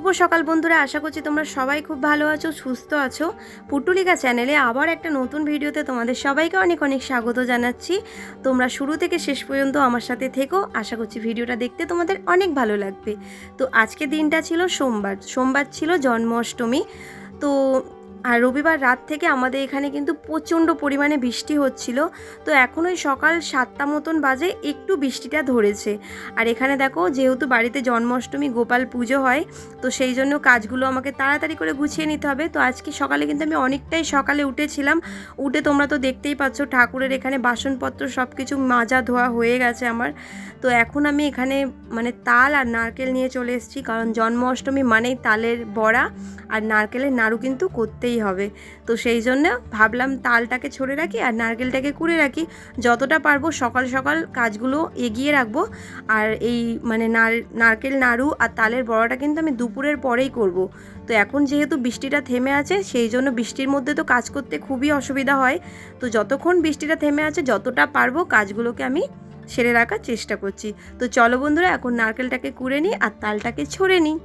শুভ সকাল বন্ধুরা, আশা করছি তোমরা সবাই খুব ভালো আছো, সুস্থ আছো। পুটুলিকা চ্যানেলে আবার একটা নতুন ভিডিওতে তোমাদের সবাইকে অনেক অনেক স্বাগত জানাচ্ছি। তোমরা শুরু থেকে শেষ পর্যন্ত আমার সাথে থেকো, আশা করছি ভিডিওটা দেখতে তোমাদের অনেক ভালো লাগবে। তো আজকে দিনটা ছিল সোমবার সোমবার ছিল জন্মাষ্টমী। তো আর রবিবার রাত থেকে আমাদের এখানে কিন্তু প্রচণ্ড পরিমাণে বৃষ্টি হচ্ছিল। তো এখন ওই সকাল সাতটা মতন বাজে একটু বৃষ্টিটা ধরেছে। আর এখানে দেখো, যেহেতু বাড়িতে জন্মাষ্টমী, গোপাল পুজো হয়, তো সেই জন্য কাজগুলো আমাকে তাড়াতাড়ি করে গুছিয়ে নিতে হবে। তো আজকে সকালে কিন্তু আমি অনেকটাই সকালে উঠেছিলাম। উঠে তোমরা তো দেখতেই পাচ্ছ, ঠাকুরের এখানে বাসনপত্র সব কিছু মাজা ধোয়া হয়ে গেছে আমার। তো এখন আমি এখানে মানে তাল আর নারকেল নিয়ে চলে এসেছি, কারণ জন্মাষ্টমী মানেই তালের বড়া। আর নারকেলের নাড়ু কিন্তু করতেই হবে। তো সেই জন্য ভাবলাম তালটাকে ছড়ে রাখি আর নারকেলটাকে কুড়ে রাখি। যতটা পারব সকাল সকাল কাজগুলো এগিয়ে রাখব। আর এই মানে নার- নারকেল, নাড়ু আর তালের বড়াটা কিন্তু আমি দুপুরের পরেই করব। তো এখন যেহেতু বৃষ্টিটা থেমে আছে, সেই জন্য বৃষ্টির মধ্যে তো কাজ করতে খুবই অসুবিধা হয়। তো যতক্ষণ বৃষ্টিটা থেমে আছে, যতটা পারব কাজগুলোকে আমি সেরে রাখার চেষ্টা করছি। তো চলো বন্ধুরা, এখন নারকেলটাকে কুড়ে নিই আর তালটাকে ছড়ে নিই।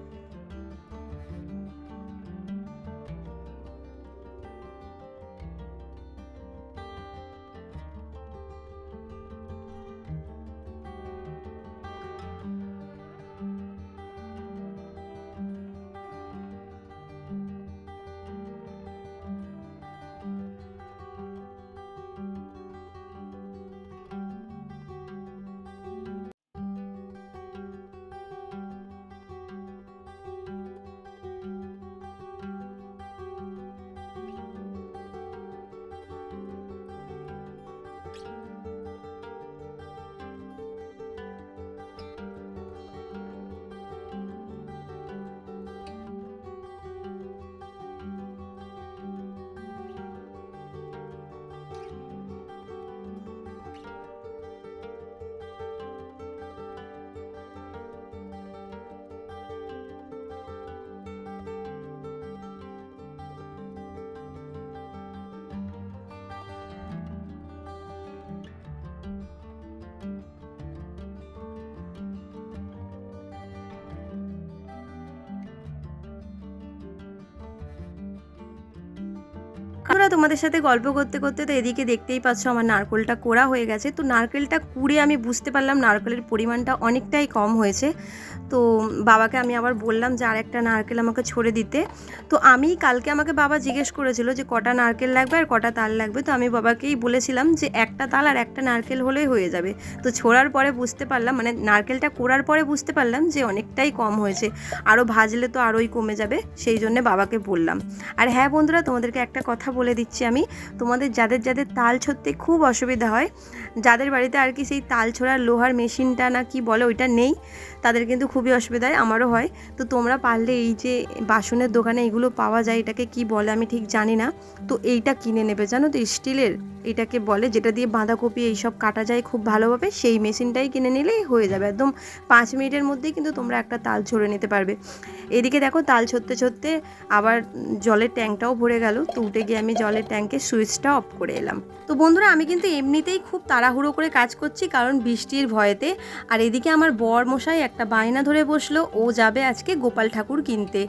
আমরা তোমাদের সাথে গল্প করতে করতে তো এদিকে দেখতেই পাচ্ছ আমার নারকেলটা কোড়া হয়ে গেছে। তো নারকেলটা কুড়ে আমি বুঝতে পারলাম নারকেলের পরিমাণটা অনেকটাই কম হয়েছে। তো বাবাকে আমি আবার বললাম যে, আর একটা নারকেল আমাকে ছড়ে দিতে। তো আমি কালকে আমাকে বাবা জিজ্ঞেস করেছিল যে, কটা নারকেল লাগবে আর কটা তাল লাগবে? তো আমি বাবাকেই বলেছিলাম যে, একটা তাল আর একটা নারকেল হলেই হয়ে যাবে। তো ছোড়ার পরে বুঝতে পারলাম মানে নারকেলটা কোড়ার পরে বুঝতে পারলাম যে, অনেকটাই কম হয়েছে। আরও ভাজলে তো আরোই কমে যাবে, সেই জন্যে বাবাকে বললাম। আর হ্যাঁ বন্ধুরা, তোমাদেরকে একটা কথা বলে দিচ্ছি আমি। তোমাদের যাদের যাদের তাল ছড়তে খুব অসুবিধা হয় যাদের বাড়িতে আর কি সেই তাল ছোড়ার লোহার মেশিনটা না কি বলে ওইটা নেই, তাদের কিন্তু খুবই অসুবিধা হয় আমারও হয়। তো তোমরা পারলে এই যে বাসনের দোকানে এগুলো পাওয়া যায়, এটাকে কি বলে আমি ঠিক জানি না। তো এইটা কিনে নেবে, জানো তো, স্টিলের এটাকে বলে, যেটা দিয়ে বাঁধাকপি এইসব কাটা যায় খুব ভালোভাবে, সেই মেশিনটাই কিনে নিলেই হয়ে যাবে। একদম পাঁচ মিনিটের মধ্যেই কিন্তু তোমরা একটা তাল ছড়ে নিতে পারবে। এদিকে দেখো, তাল ছড়তে ছড়তে আবার জলের ট্যাঙ্কটাও ভরে গেল। তো উঠে গিয়ে আমি জলের ট্যাঙ্কের সুইচটা অফ করে এলাম। তো বন্ধুরা, আমি কিন্তু এমনিতেই খুব তাড়াহুড়ো করে কাজ করছি কারণ বৃষ্টির ভয়েতে। আর এদিকে আমার বর মশাই একটা বায়না ধরে বসল, ও যাবে আজকে গোপাল ঠাকুর কিনতে।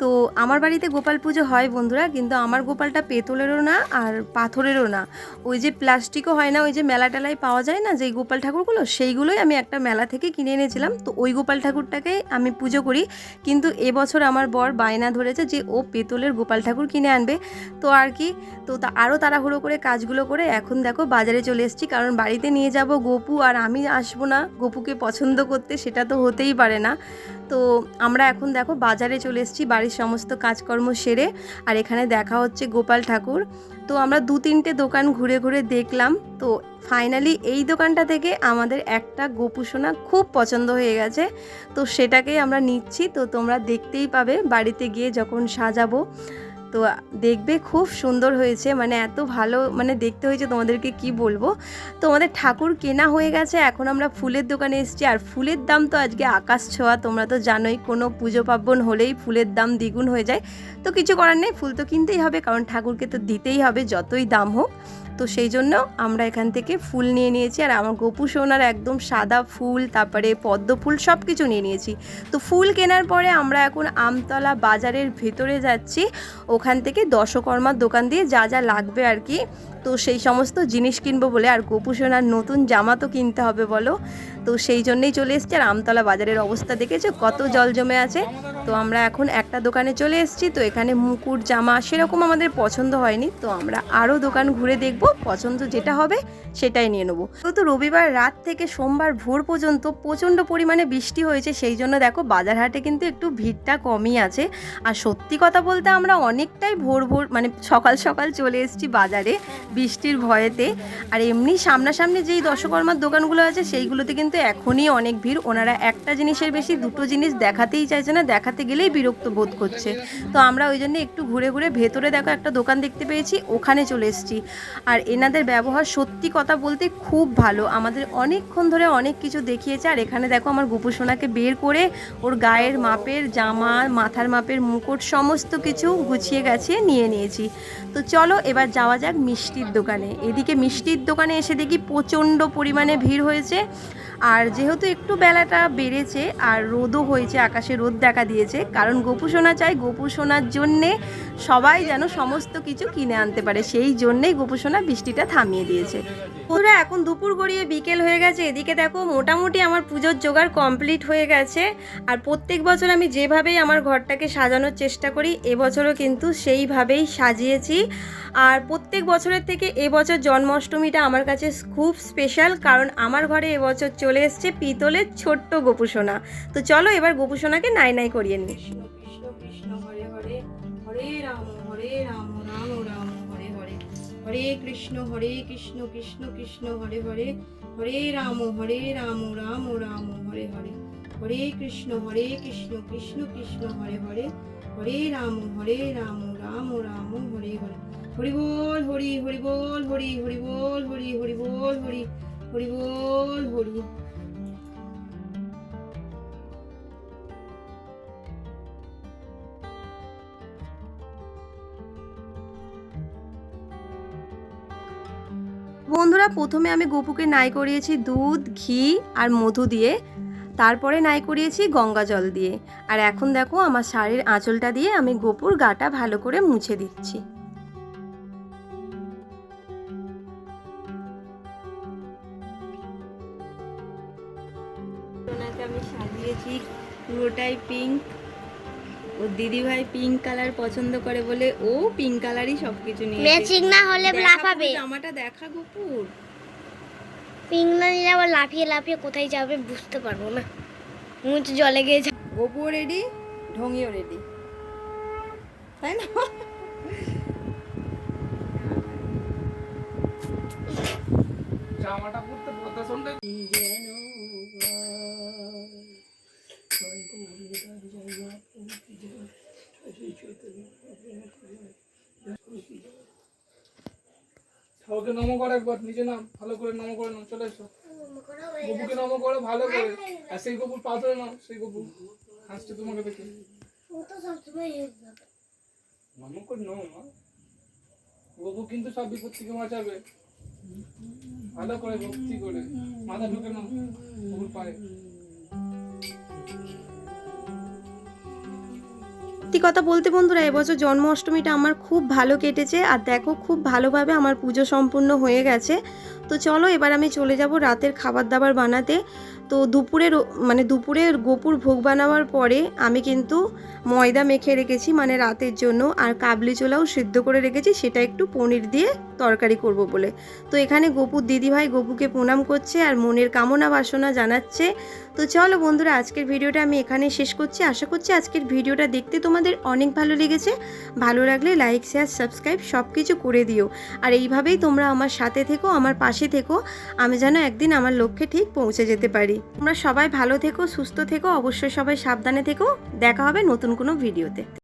তো আমার বাড়িতে গোপাল পুজো হয় বন্ধুরা, কিন্তু আমার গোপালটা পেতলেরও না আর পাথরেরও না। ওই যে প্লাস্টিকও হয় না, ওই যে মেলা টেলায় পাওয়া যায় না, যেই গোপাল ঠাকুরগুলো, সেইগুলোই আমি একটা মেলা থেকে কিনে এনেছিলাম। তো ওই গোপাল ঠাকুরটাকে আমি পুজো করি। কিন্তু এবছর আমার বর বায়না ধরেছে যে ও পেতলের গোপাল ঠাকুর কিনে আনবে। তো আর কি, তো তা আরও তাড়াহুড়ো করে কাজগুলো করে এখন দেখো বাজারে চলে এসেছি। কারণ বাড়িতে নিয়ে যাব গপু আর আমি আসব না। গপুকে পছন্দ করতে সেটা তো হতেই পারে না। তো আমরা এখন দেখো বাজারে চলে এসেছি বাড়ির সমস্ত কাজকর্ম সেরে আর এখানে দেখা হচ্ছে গোপাল ঠাকুর। তো আমরা দু তিনটে দোকান ঘুরে ঘুরে দেখলাম। তো ফাইনালি এই দোকানটা থেকে আমাদের একটা গোপুসোনা খুব পছন্দ হয়ে গেছে। তো সেটাকেই আমরা নিচ্ছি। তো তোমরা দেখতেই পাবে বাড়িতে গিয়ে যখন সাজাবো। তো দেখবে খুব সুন্দর হয়েছে মানে এত ভালো মানে দেখতে হয়েছে তোমাদেরকে কি বলব? তো আমাদের ঠাকুর কেনা হয়ে গেছে, এখন আমরা ফুলের দোকানে এসেছি, আর ফুলের দাম তো আজকে আকাশ ছোঁয়া, তোমরা তো জানোই কোনো পুজো পার্বণ হলেই ফুলের দাম দ্বিগুণ হয়ে যায়। তো কিছু করার নেই, ফুল তো কিনতেই হবে, কারণ ঠাকুরকে তো দিতেই হবে, যতই দাম হোক। তো সেই জন্য আমরা এখান থেকে ফুল নিয়ে নিয়েছি আর আমার গোপু সোনার একদম সাদা ফুল, তারপরে পদ্ম ফুল সব কিছু নিয়ে নিয়েছি। তো ফুল কেনার পরে আমরা এখন আমতলা বাজারের ভেতরে যাচ্ছি। ওখান থেকে দশকর্মার দোকান দিয়ে যা যা লাগবে আর কি তো সেই সমস্ত জিনিস কিনবো বলে আর গোপু সোনার নতুন জামা তো কিনতে হবে বলো। তো সেই জন্যেই চলে এসছি আর আমতলা বাজারের অবস্থা দেখেছ? কত জল জমে আছে। তো আমরা এখন একটা দোকানে চলে এসেছি। তো এখানে মুকুট জামা সেরকম আমাদের পছন্দ হয়নি। তো আমরা আরও দোকান ঘুরে দেখব। পছন্দ যেটা হবে সেটাই নিয়ে নেব। তো রবিবার রাত থেকে সোমবার ভোর পর্যন্ত প্রচণ্ড পরিমাণে বৃষ্টি হয়েছে। সেই জন্য দেখো বাজার হাটে কিন্তু একটু ভিড়টা কমই আছে। আর সত্যি কথা বলতে আমরা অনেকটাই ভোর ভোর মানে সকাল সকাল চলে এসেছি বাজারে। বৃষ্টির ভয়েতে। আর এমনি সামনাসামনি যেই দশকর্মার দোকানগুলো আছে, সেইগুলোতে কিন্তু এখনই অনেক ভিড়। ওনারা একটা জিনিসের বেশি দুটো জিনিস দেখাতেই চাইছে না, দেখাতে গেলেই বিরক্ত বোধ করছে। তো আমরা ওই জন্য একটু ঘুরে ঘুরে ভেতরে দেখো একটা দোকান দেখতে পেয়েছি, ওখানে চলে এসেছি। আর এনাদের ব্যবহার সত্যি কথা বলতে খুব ভালো। আমাদের অনেকক্ষণ ধরে অনেক কিছু দেখিয়েছে। আর এখানে দেখো আমার গোপুসোনাকে বের করে ওর গায়ের মাপের জামা, মাথার মাপের মুকুট, সমস্ত কিছু গুছিয়ে গেছে নিয়ে নিয়েছি। তো চলো এবার যাওয়া যাক মিষ্টির দোকানে। এদিকে মিষ্টির দোকানে এসে দেখি প্রচণ্ড পরিমাণে ভিড় হয়েছে। আর যেহেতু একটু বেলাটা বেড়েছে আর রোদও হয়েছে, আকাশে রোদ দেখা দিয়েছে, কারণ গোপু সোনা চাই, গোপু সোনার জন্যে সবাই যেন সমস্ত কিছু কিনে আনতে পারে, সেই জন্যেই গোপু সোনা বৃষ্টিটা থামিয়ে দিয়েছে। ওরা এখন দুপুর গড়িয়ে বিকেল হয়ে গেছে। এদিকে দেখো, মোটামুটি আমার পুজোর জোগাড় কমপ্লিট হয়ে গেছে। আর প্রত্যেক বছর আমি যেভাবেই আমার ঘরটাকে সাজানোর চেষ্টা করি, এবছরও কিন্তু সেইভাবেই সাজিয়েছি। আর প্রত্যেক বছরের থেকে এবছর জন্মাষ্টমীটা আমার কাছে খুব স্পেশাল কারণ আমার ঘরে এবছর চলে এসছে পিতলের ছোট্ট গোপুসোনা। তো চলো এবার গোপুসোনাকে নাই নাই করিয়ে নিই। কৃষ্ণ কৃষ্ণ, হরে হরে। হরে রাম হরে রাম রাম রাম, হরে হরে। হরে কৃষ্ণ হরে কৃষ্ণ কৃষ্ণ কৃষ্ণ, হরে হরে। হরে রাম হরে রাম রাম রাম, হরে হরে। হরে কৃষ্ণ হরে কৃষ্ণ কৃষ্ণ কৃষ্ণ, হরে হরে। হরে রাম হরে রাম রাম রাম, হরে হরে। হরি বল, হরি হরি বল, হরি হরি বল, হরি হরি বল, হরি হরি বল, হরি। বন্ধুরা, প্রথমে আমি গোপুকে নাই করিয়েছি দুধ, ঘি আর মধু দিয়ে। তারপরে নাই করিয়েছি গঙ্গা জল দিয়ে। আর এখন দেখো আমার শাড়ির আঁচলটা দিয়ে আমি গোপুর গাটা ভালো করে মুছে দিচ্ছি। আমি সাজিয়েছি পুরোটাই পিঙ্ক ও দিদি ভাই পিঙ্ক কালার পছন্দ করে বলে ও পিঙ্ক কালারই সবকিছু নিয়ে ম্যাচিং না হলে লাফাবে জামাটা দেখা গুপুর। না নিলে আবার লাফিয়ে লাফিয়ে কোথায় যাবে বুঝতে পারব না। মুখ জলে গিয়ে যা- গোপুও রেডি ঢঙ্গিও রেডি তাই না? জামাটা ঠাকুরকে নম করো একবার, নিজে নাম, ভালো করে নম করে নাম, চলে এসো। গপুকে নম করো, ভালো করে। আর সেই গপুর পা ধরে নাও সেই গপু হাসছে তোমাকে দেখে। নম করে নাও মা। গপু কিন্তু সব বিপদ থেকে বাঁচাবে। ভালো করে ভক্তি করে, মাথা ঢুকে নাও, গপুর পায়ে। সত্যি কথা বলতে বন্ধুরা, এবছর জন্মাষ্টমীটা আমার খুব ভালো কেটেছে আর দেখো, খুব ভালোভাবে আমার পুজো সম্পূর্ণ হয়ে গেছে। তো চলো এবার আমি চলে যাব রাতের খাবার দাবার বানাতে। তো দুপুরের মানে দুপুরের গোপুর ভোগ বানাবার পরে আমি কিন্তু ময়দা মেখে রেখেছি মানে রাতের জন্য। আর কাবলি চোলাও সিদ্ধ করে রেখেছি, সেটা একটু পনির দিয়ে তরকারি করব বলে। তো এখানে গোপুর দিদিভাই গোপুকে প্রণাম করছে আর মনের কামনা বাসনা জানাচ্ছে। তো চলো বন্ধুরা, আজকের ভিডিওটা আমি এখানে শেষ করছি। আশা করছি আজকের ভিডিওটা দেখতে তোমাদের অনেক ভালো লেগেছে। ভালো লাগলে লাইক, শেয়ার, সাবস্ক্রাইব সব কিছু করে দিও। আর এইভাবেই তোমরা আমার সাথে থেকো, আমার পাশে থেকো, আমি যেন একদিন আমার লক্ষ্যে ঠিক পৌঁছে যেতে পারি। তোমরা সবাই ভালো থেকো, সুস্থ থেকো, অবশ্যই সবাই সাবধানে থেকো। দেখা হবে নতুন কোনো ভিডিওতে।